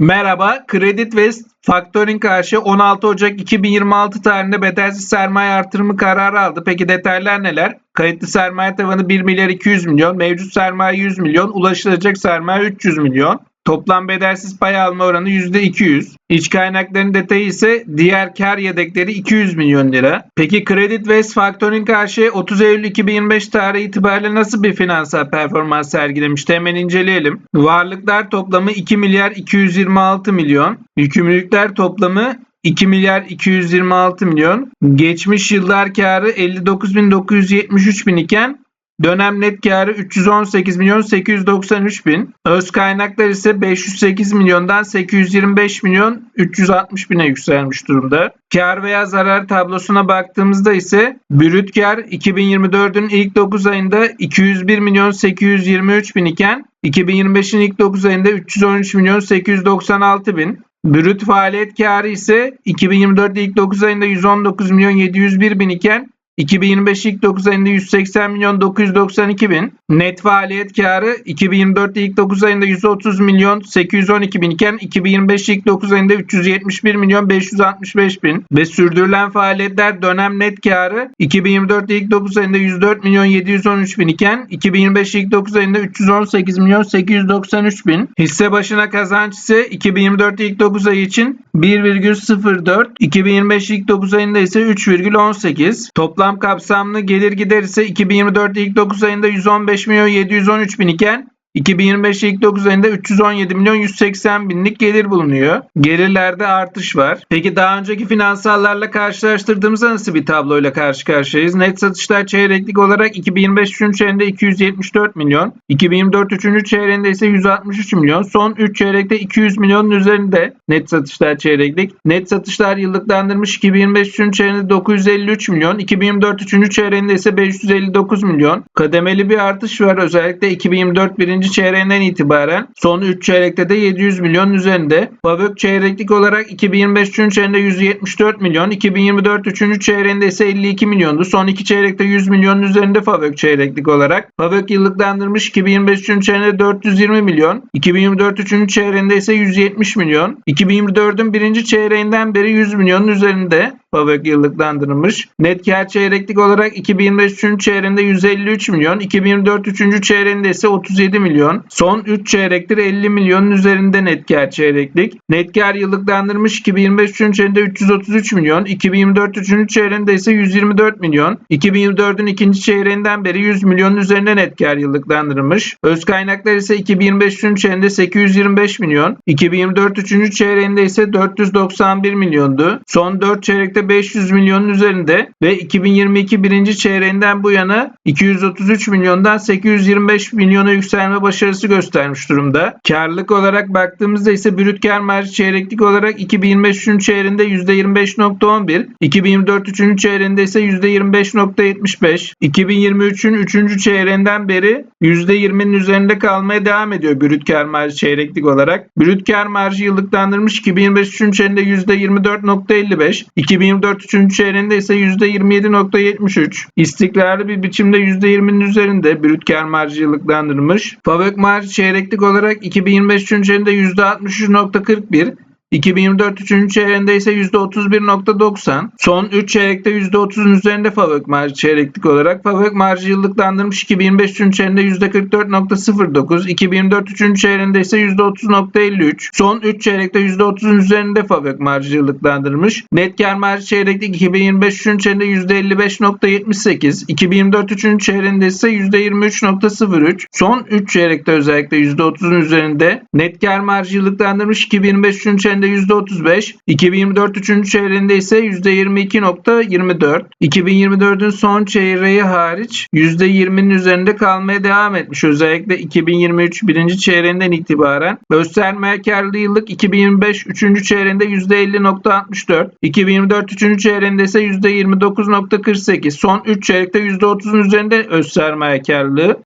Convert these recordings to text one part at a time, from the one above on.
Merhaba, Credit West Factoring karşı 16 Ocak 2026 tarihinde bedelsiz sermaye artırımı kararı aldı. Peki detaylar neler? Kayıtlı sermaye tavanı 1 milyar 200 milyon, mevcut sermaye 100 milyon, ulaşılacak sermaye 300 milyon. Toplam bedelsiz pay alma oranı %200. İç kaynakların detayı ise diğer kar yedekleri 200 milyon lira. Peki Credit West Factoring karşı 30 Eylül 2025 tarihi itibariyle nasıl bir finansal performans sergilemişti? Hemen inceleyelim. Varlıklar toplamı 2 milyar 226 milyon. Yükümlülükler toplamı 2 milyar 226 milyon. Geçmiş yıllar karı 59.973 bin iken Dönem net karı 318 milyon 893 bin. Öz kaynaklar ise 508 milyondan 825 milyon 360 bine yükselmiş durumda. Kar veya zarar tablosuna baktığımızda ise brüt kar 2024'ün ilk 9 ayında 201 milyon 823 bin iken 2025'in ilk 9 ayında 313 milyon 896 bin. Brüt faaliyet karı ise 2024 ilk 9 ayında 119 milyon 701 bin iken 2025 ilk 9 ayında 180 milyon 992 bin. Net faaliyet karı 2024 ilk 9 ayında 130 milyon 812 bin iken 2025 ilk 9 ayında 371 milyon 565 bin. Ve sürdürülen faaliyetler dönem net karı 2024 ilk 9 ayında 104 milyon 713 bin iken 2025 ilk 9 ayında 318 milyon 893 bin. Hisse başına kazanç ise 2024 ilk 9 ay için 1,04, 2025 ilk 9 ayında ise 3,18. Toplam kapsamlı gelir gider ise 2024 ilk 9 ayında 115 milyon 713 bin iken 2025 ilk 9 ayında 317 milyon 180 binlik gelir bulunuyor. Gelirlerde artış var. Peki daha önceki finansallarla karşılaştırdığımızda nasıl bir tabloyla karşı karşıyayız? Net satışlar çeyreklik olarak 2025 3. çeyreğinde 274 milyon, 2024 3. çeyreğinde ise 163 milyon, son 3 çeyrekte 200 milyonun üzerinde net satışlar çeyreklik. Net satışlar yıllıklandırmış 2025 3. çeyreğinde 953 milyon, 2024 3. çeyreğinde ise 559 milyon. Kademeli bir artış var özellikle 2024 birinci çeyreğinden itibaren son 3 çeyrekte de 700 milyonun üzerinde. Fabök çeyreklik olarak 2025 3. çeyreğinde 174 milyon, 2024 3. çeyreğinde ise 52 milyondu. Son 2 çeyrekte 100 milyonun üzerinde Fabök çeyreklik olarak. Fabök yıllıklandırmış 2025 3. çeyreğinde 420 milyon, 2024 3. çeyreğinde ise 170 milyon, 2024'ün 1. çeyreğinden beri 100 milyonun üzerinde. Fabök yıllıklandırılmış. Net kar çeyreklik olarak 2025 3. çeyreğinde 153 milyon, 2024 3. çeyreğinde ise 37 milyon. Son 3 çeyrektir 50 milyonun üzerinde net kar çeyreklik. Net kar yıllıklandırmış 2025 3. çeyreğinde 333 milyon, 2024 3. çeyreğinde ise 124 milyon. 2024'ün ikinci çeyreğinden beri 100 milyonun üzerinde net kar yıllıklandırılmış. Öz kaynaklar ise 2025 3. çeyreğinde 825 milyon, 2024 3. çeyreğinde ise 491 milyondu. Son 4 çeyrekte 500 milyonun üzerinde ve 2022 birinci çeyreğinden bu yana 233 milyondan 825 milyona yükselme başarısı göstermiş durumda. Karlılık olarak baktığımızda ise brüt kar marjı çeyreklik olarak 2025 3. çeyreğinde %25.11, 2024 3. çeyreğinde ise %25.75, 2023'ün 3. çeyreğinden beri %20'nin üzerinde kalmaya devam ediyor brüt kar marjı çeyreklik olarak. Brüt kar marjı yıllıklandırmış 2025 3. çeyreğinde %24.55, 2024 3. çeyreğinde ise %27.73. İstikrarlı bir biçimde %20'nin üzerinde brüt kar marjı yıllıklandırılmış. Fabrik marjı çeyreklik olarak 2025 3. çeyreğinde %63.41, 2024 3. çeyreğinde ise %31.90. Son 3 çeyrekte %30'un üzerinde fabrik marjı çeyreklik olarak. Fabrik marjı yıllıklandırmış 2025 3. çeyreğinde %44.09. 2024 3. çeyreğinde ise %30.53. Son 3 çeyrekte %30'un üzerinde fabrik marjı yıllıklandırmış. Net kar marjı çeyreklik 2025 3. çeyreğinde %55.78. 2024 3. çeyreğinde ise %23.03. Son 3 çeyrekte özellikle %30'un üzerinde. Net kar marjı yıllıklandırmış 2025 3. çeyreğinde %35, 2024 3. çeyreğinde ise %22.24. 2024'ün son çeyreği hariç %20'nin üzerinde kalmaya devam etmiş. Özellikle 2023 birinci çeyreğinden itibaren. Öz sermaye karlılığı yıllık 2025 3. çeyreğinde %50.64, 2024 3. çeyreğinde ise %29.48. Son 3 çeyrekte %30'un üzerinde öz sermaye.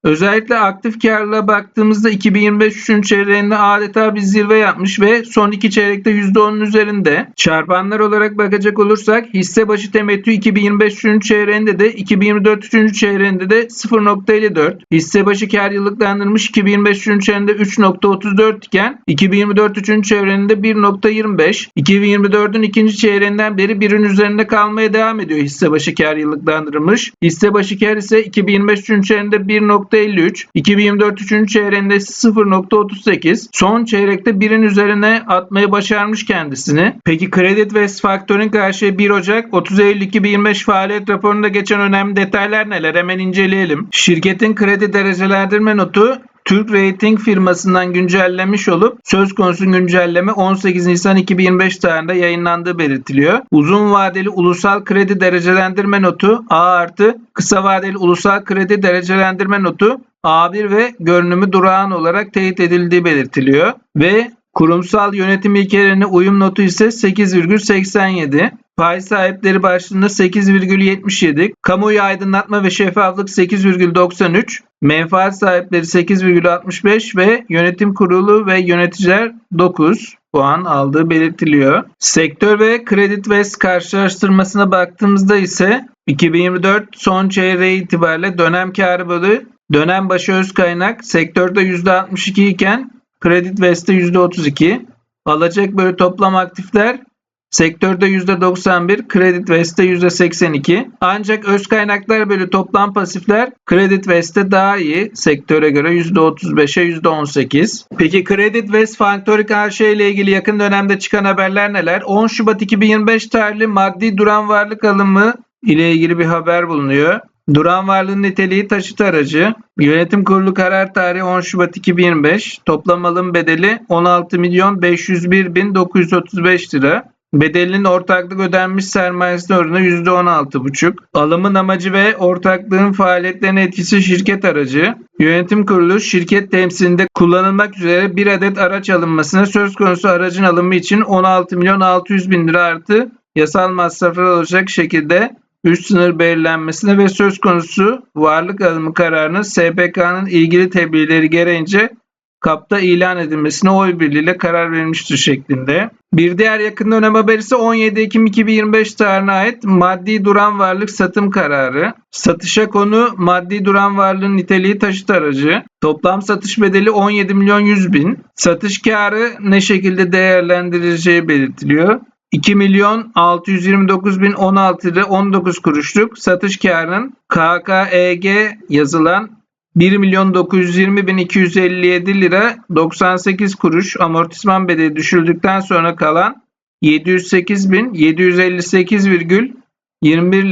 Özellikle aktif karlılığa baktığımızda 2025 3. çeyreğinde adeta bir zirve yapmış ve son 2 çeyrekte çeyrekte %10'un üzerinde. Çarpanlar olarak bakacak olursak hisse başı temettü 2025 3. çeyreğinde de 2024 3. çeyreğinde de 0.54. Hisse başı kar yıllıklandırmış 2025 3. çeyreğinde 3.34 iken 2024 3. çeyreğinde 1.25. 2024'ün ikinci çeyreğinden beri birin üzerinde kalmaya devam ediyor hisse başı kar yıllıklandırılmış. Hisse başı kar ise 2025 3. çeyreğinde 1.53. 2024 3. çeyreğinde 0.38. Son çeyrekte birin üzerine atmayı başarmış kendisini. Peki Credit West Factoring karşı 1 Ocak 30 Eylül 2025 faaliyet raporunda geçen önemli detaylar neler? Hemen inceleyelim. Şirketin kredi derecelendirme notu Türk Rating firmasından güncellenmiş olup söz konusu güncelleme 18 Nisan 2025 tarihinde yayınlandığı belirtiliyor. Uzun vadeli ulusal kredi derecelendirme notu A artı kısa vadeli ulusal kredi derecelendirme notu A1 ve görünümü durağan olarak teyit edildiği belirtiliyor. Ve kurumsal yönetim ilkelerine uyum notu ise 8,87. Pay sahipleri başlığında 8,77, kamuoyu aydınlatma ve şeffaflık 8,93, menfaat sahipleri 8,65 ve yönetim kurulu ve yöneticiler 9 puan aldığı belirtiliyor. Sektör ve Credit West karşılaştırmasına baktığımızda ise 2024 son çeyreği itibariyle dönem karı bölü dönem başı öz kaynak sektörde %62 iken Credit West'te %32. Alacak bölü toplam aktifler Sektörde %91, Credit West'te %82. Ancak öz kaynaklar bölü toplam pasifler Credit West'te daha iyi. Sektöre göre %35'e %18. Peki Credit West Factoring AŞ ile ilgili yakın dönemde çıkan haberler neler? 10 Şubat 2025 tarihli maddi duran varlık alımı ile ilgili bir haber bulunuyor. Duran varlığın niteliği taşıt aracı. Yönetim kurulu karar tarihi 10 Şubat 2025. Toplam alım bedeli 16 milyon 501 bin 935 lira. Bedelinin ortaklık ödenmiş sermayesi oranı %16,5. Alımın amacı ve ortaklığın faaliyetlerine etkisi şirket aracı. Yönetim kurulu şirket temsilinde kullanılmak üzere bir adet araç alınmasına söz konusu aracın alımı için 16 milyon 600 bin lira artı yasal masraflar olacak şekilde üst sınır belirlenmesine ve söz konusu varlık alımı kararının SPK'nın ilgili tebliğleri gereğince kapta ilan edilmesine oy birliğiyle karar verilmiştir şeklinde. Bir diğer yakın dönem haberi ise 17 Ekim 2025 tarihine ait maddi duran varlık satım kararı. Satışa konu maddi duran varlığın niteliği taşıt aracı. Toplam satış bedeli 17 milyon 100 bin. Satış karı ne şekilde değerlendirileceği belirtiliyor. 2 milyon 629 bin 16 lira 19 kuruşluk satış karının KKEG yazılan 1 milyon 920 bin 257 lira 98 kuruş amortisman bedeli düşüldükten sonra kalan 708 bin 758,21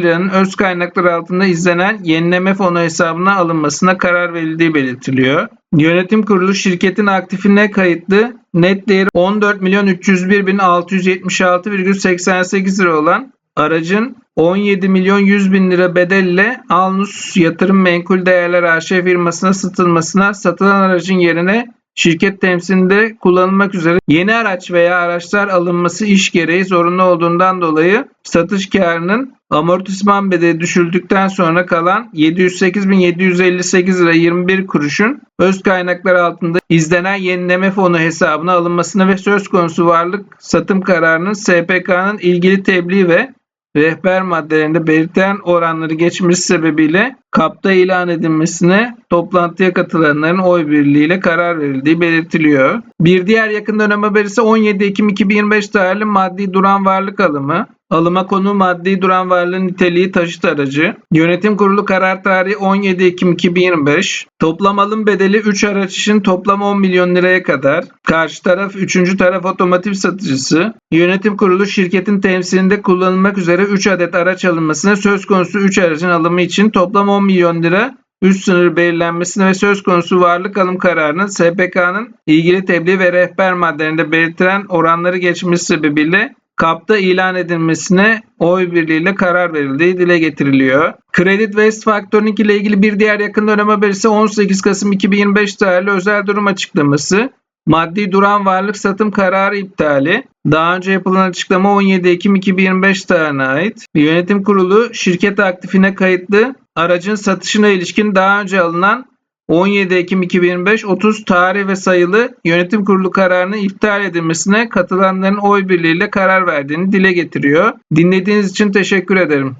liranın öz kaynaklar altında izlenen yenileme fonu hesabına alınmasına karar verildiği belirtiliyor. Yönetim kurulu şirketin aktifine kayıtlı net değeri 14 milyon 301 bin 676,88 lira olan aracın 17 milyon 100 bin lira bedelle Alnus Yatırım Menkul Değerler AŞ firmasına satılmasına satılan aracın yerine şirket temsilinde kullanılmak üzere yeni araç veya araçlar alınması iş gereği zorunlu olduğundan dolayı satış karının amortisman bedeli düşüldükten sonra kalan 708.758 lira 21 kuruşun öz kaynaklar altında izlenen yenileme fonu hesabına alınmasına ve söz konusu varlık satım kararının SPK'nın ilgili tebliğ ve rehber maddelerinde belirtilen oranları geçmesi sebebiyle kapta ilan edilmesine toplantıya katılanların oy birliğiyle karar verildiği belirtiliyor. Bir diğer yakın dönem haberi ise 17 Ekim 2025 tarihli maddi duran varlık alımı. Alıma konu maddi duran varlığın niteliği taşıt aracı. Yönetim kurulu karar tarihi 17 Ekim 2025. Toplam alım bedeli 3 araç için toplam 10 milyon liraya kadar. Karşı taraf 3. taraf otomotiv satıcısı. Yönetim kurulu şirketin temsilinde kullanılmak üzere 3 adet araç alınmasına söz konusu 3 aracın alımı için toplam 10 milyon lira üst sınır belirlenmesine ve söz konusu varlık alım kararının SPK'nın ilgili tebliğ ve rehber maddelerinde belirtilen oranları geçmesi sebebiyle kapta ilan edilmesine oy birliğiyle karar verildiği dile getiriliyor. Credit West Factoring ile ilgili bir diğer yakın dönem haberi ise 18 Kasım 2025 tarihli özel durum açıklaması. Maddi duran varlık satım kararı iptali. Daha önce yapılan açıklama 17 Ekim 2025 tarihine ait. Yönetim kurulu şirket aktifine kayıtlı aracın satışına ilişkin daha önce alınan 17 Ekim 2025 30 tarih ve sayılı yönetim kurulu kararının iptal edilmesine katılanların oy birliğiyle karar verdiğini dile getiriyor. Dinlediğiniz için teşekkür ederim.